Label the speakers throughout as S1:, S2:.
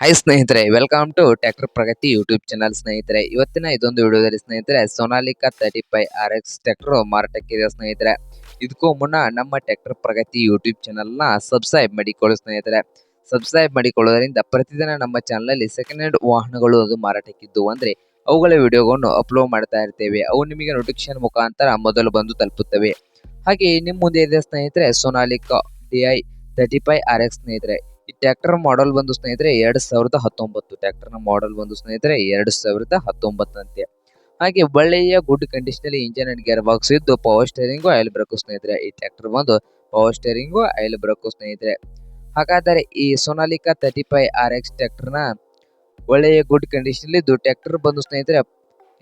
S1: Hi ಸ್ನೇಹಿತರೆ welcome to tractor Pragati YouTube channel ಸ್ನೇಹಿತರೆ. ಇವತ್ತಿನ ಇದೊಂದು ವಿಡಿಯೋದಲ್ಲಿ ಸ್ನೇಹಿತರೆ Sonalika thirty five R X tractor ಮಾರಾಟಕ್ಕಿದೆ ಸ್ನೇಹಿತರೆ. ಇದಕ್ಕೂ ಮುನ್ನ ನಮ್ಮ ಟ್ರ್ಯಾಕ್ಟರ್ ಪ್ರಗತಿ ಯೂಟ್ಯೂಬ್ ಚಾನಲ್ನ ಸಬ್ಸ್ಕ್ರೈಬ್ ಮಾಡಿಕೊಳ್ಳಿ ಸ್ನೇಹಿತರೆ. ಸಬ್ಸ್ಕ್ರೈಬ್ ಮಾಡಿಕೊಳ್ಳೋದರಿಂದ ಪ್ರತಿದಿನ ನಮ್ಮ ಚಾನಲಲ್ಲಿ ಸೆಕೆಂಡ್ ಹ್ಯಾಂಡ್ ವಾಹನಗಳು ಅದು ಮಾರಾಟಕ್ಕಿದ್ದು ಅಂದರೆ ಅವುಗಳ ವಿಡಿಯೋಗಳನ್ನು ಅಪ್ಲೋಡ್ ಮಾಡ್ತಾ ಇರ್ತೇವೆ. ಅವು ನಿಮಗೆ ನೋಟಿಫಿಕೇಶನ್ ಮುಖಾಂತರ ಮೊದಲು ಬಂದು ತಲುಪುತ್ತವೆ. ಹಾಗೆ ನಿಮ್ಮ ಮುಂದೆ ಇದೆ ಸ್ನೇಹಿತರೆ Sonalika D I thirty five R X ಸ್ನೇಹಿತರೆ. ಈ ಟ್ರ್ಯಾಕ್ಟರ್ ಮಾಡೆಲ್ ಬಂದು ಸ್ನೇಹಿತರೆ ಎರಡ್ ಸಾವಿರದ ಹತ್ತೊಂಬತ್ತು. ಟ್ರ್ಯಾಕ್ಟರ್ನ ಮಾಡೆಲ್ ಬಂದು ಸ್ನೇಹಿತರೆ ಎರಡ್ ಸಾವಿರದ ಹತ್ತೊಂಬತ್ತಂತೆ ಹಾಗೆ ಒಳ್ಳೆಯ ಗುಡ್ ಕಂಡೀಷನಲ್ಲಿ ಇಂಜಿನ್ ಅಂಡ್ ಗೇರ್ ಬಾಕ್ಸ್ ಇದ್ದು ಪವರ್ ಸ್ಟೇರಿಂಗು ಆಯಿಲ್ ಬ್ರೇಕು ಸ್ನೇಹಿತರೆ ಈ ಟ್ರ್ಯಾಕ್ಟರ್ ಬಂದು ಪವರ್ ಸ್ಟೇರಿಂಗು ಆಯಿಲ್ ಬ್ರೇಕು ಸ್ನೇಹಿತರೆ. ಹಾಗಾದರೆ ಈ Sonalika thirty five R X ಟ್ರ್ಯಾಕ್ಟರ್ನ ಒಳ್ಳೆಯ ಗುಡ್ ಕಂಡೀಷನ್ ಇದ್ದು ಟ್ರ್ಯಾಕ್ಟರ್ ಬಂದು ಸ್ನೇಹಿತರೆ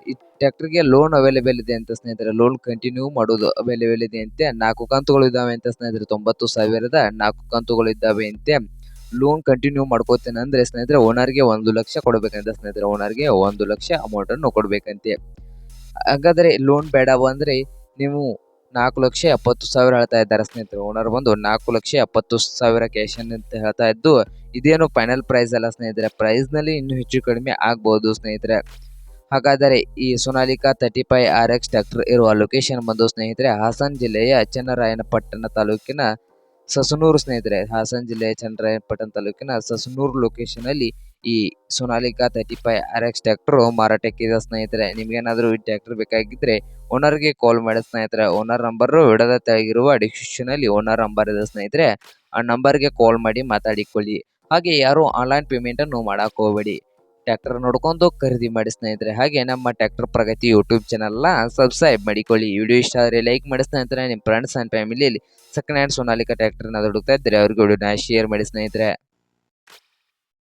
S1: ಈ ಟ್ರ್ಯಾಕ್ಟರ್ಗೆ ಲೋನ್ ಅವೈಲೇಬಲ್ ಇದೆ ಅಂತ ಸ್ನೇಹಿತರೆ. ಲೋನ್ ಕಂಟಿನ್ಯೂ ಮಾಡೋದು ಅವೈಲೇಬಲ್ ಇದೆ ಅಂತೆ. ನಾಲ್ಕು ಕಂತುಗಳು ಇದಾವೆ ಅಂತ ಸ್ನೇಹಿತರೆ. ತೊಂಬತ್ತು ಸಾವಿರದ ನಾಲ್ಕು ಕಂತುಗಳು ಇದ್ದಾವೆ ಅಂತೆ. ಲೋನ್ ಕಂಟಿನ್ಯೂ ಮಾಡ್ಕೋತೇನೆ ಅಂದ್ರೆ ಸ್ನೇಹಿತರೆ ಓನರ್ಗೆ ಒಂದು ಲಕ್ಷ ಕೊಡಬೇಕಂತ ಸ್ನೇಹಿತರೆ. ಓನರ್ಗೆ ಒಂದು ಲಕ್ಷ ಅಮೌಂಟ್ ಅನ್ನು ಹಾಗಾದರೆ ಲೋನ್ ಬೇಡ ಅಂದ್ರೆ ನೀವು ನಾಲ್ಕು ಲಕ್ಷ ಎಪ್ಪತ್ತು ಸಾವಿರ ಹೇಳ್ತಾ ಇದ್ದಾರೆ ಸ್ನೇಹಿತರೆ. ಓನರ್ ಬಂದು ನಾಲ್ಕು ಲಕ್ಷ ಎಪ್ಪತ್ತು ಸಾವಿರ ಕ್ಯಾಶ್ ಅಂತ ಹೇಳ್ತಾ ಇದ್ದು, ಇದೇನು ಫೈನಲ್ ಪ್ರೈಸ್ ಅಲ್ಲ ಸ್ನೇಹಿತರೆ. ಪ್ರೈಸ್ನಲ್ಲಿ ಇನ್ನೂ ಹೆಚ್ಚು ಕಡಿಮೆ ಆಗ್ಬೋದು ಸ್ನೇಹಿತರೆ. ಹಾಗಾದರೆ ಈ Sonalika thirty five R X tractor ಇರುವ ಲೊಕೇಶನ್ ಬಂದು ಸ್ನೇಹಿತರೆ, ಹಾಸನ್ ಜಿಲ್ಲೆಯ ಚನ್ನರಾಯನಪಟ್ಟಣ ತಾಲೂಕಿನ ಸಸನೂರು ಸ್ನೇಹಿತರೆ, ಹಾಸನ ಜಿಲ್ಲೆಯ ಚನ್ನರಾಯಪಟ್ಟಣ ತಾಲೂಕಿನ ಸಸನೂರು ಲೊಕೇಶನ್ ಅಲ್ಲಿ ಈ Sonalika thirty five R X tractor ಮಾರಾಟಕ್ಕಿದೆ ಸ್ನೇಹಿತರೆ. ನಿಮ್ಗೇನಾದ್ರೂ ಈ ಟ್ರ್ಯಾಕ್ಟರ್ ಬೇಕಾಗಿದ್ರೆ ಓನರ್ಗೆ ಕಾಲ್ ಮಾಡಿ ಸ್ನೇಹಿತರೆ. ಓನರ್ ನಂಬರ್ ವಿಡದ ತೆಳಗಿರುವ ಡಿಸ್ಕ್ರಿಪ್ಷನ್ ಅಲ್ಲಿ ಓನರ್ ನಂಬರ್ ಇದೆ ಸ್ನೇಹಿತರೆ. ಆ ನಂಬರ್ಗೆ ಕಾಲ್ ಮಾಡಿ ಮಾತಾಡಿಕೊಳ್ಳಿ. ಹಾಗೆ ಯಾರು ಆನ್ಲೈನ್ ಪೇಮೆಂಟ್ ಅನ್ನು ಮಾಡಕ್ ಹೋಗಬೇಡಿ. ಟ್ರ್ಯಾಕ್ಟರ್ ನೋಡ್ಕೊಂಡು ಖರೀದಿ ಮಾಡಿ ಸ್ನೇಹಿತರೆ. ಹಾಗೆ ನಮ್ಮ ಟ್ರ್ಯಾಕ್ಟರ್ ಪ್ರಗತಿ ಯೂಟ್ಯೂಬ್ ಚಾನಲ್ನ ಸಬ್ಸ್ಕ್ರೈಬ್ ಮಾಡಿಕೊಳ್ಳಿ. ವಿಡಿಯೋ ಇಷ್ಟ ಆದರೆ ಲೈಕ್ ಮಾಡಿ ಸ್ನೇಹಿತರೆ ನಿಮ್ಮ ಫ್ರೆಂಡ್ಸ್ ಆ್ಯಂಡ್ ಫ್ಯಾಮಿಲಿಯಲ್ಲಿ ಸೆಕೆಂಡ್ ಹ್ಯಾಂಡ್ ಸೋನಾಲಿಕಾ ಟ್ರ್ಯಾಕ್ಟರ್ನ ಹುಡುಕ್ತಾ ಇದ್ದರೆ, ಅವ್ರಿಗೆ ವಿಡಿಯೋನ ಶೇರ್ ಮಾಡಿ ಸ್ನೇಹಿತರೆ.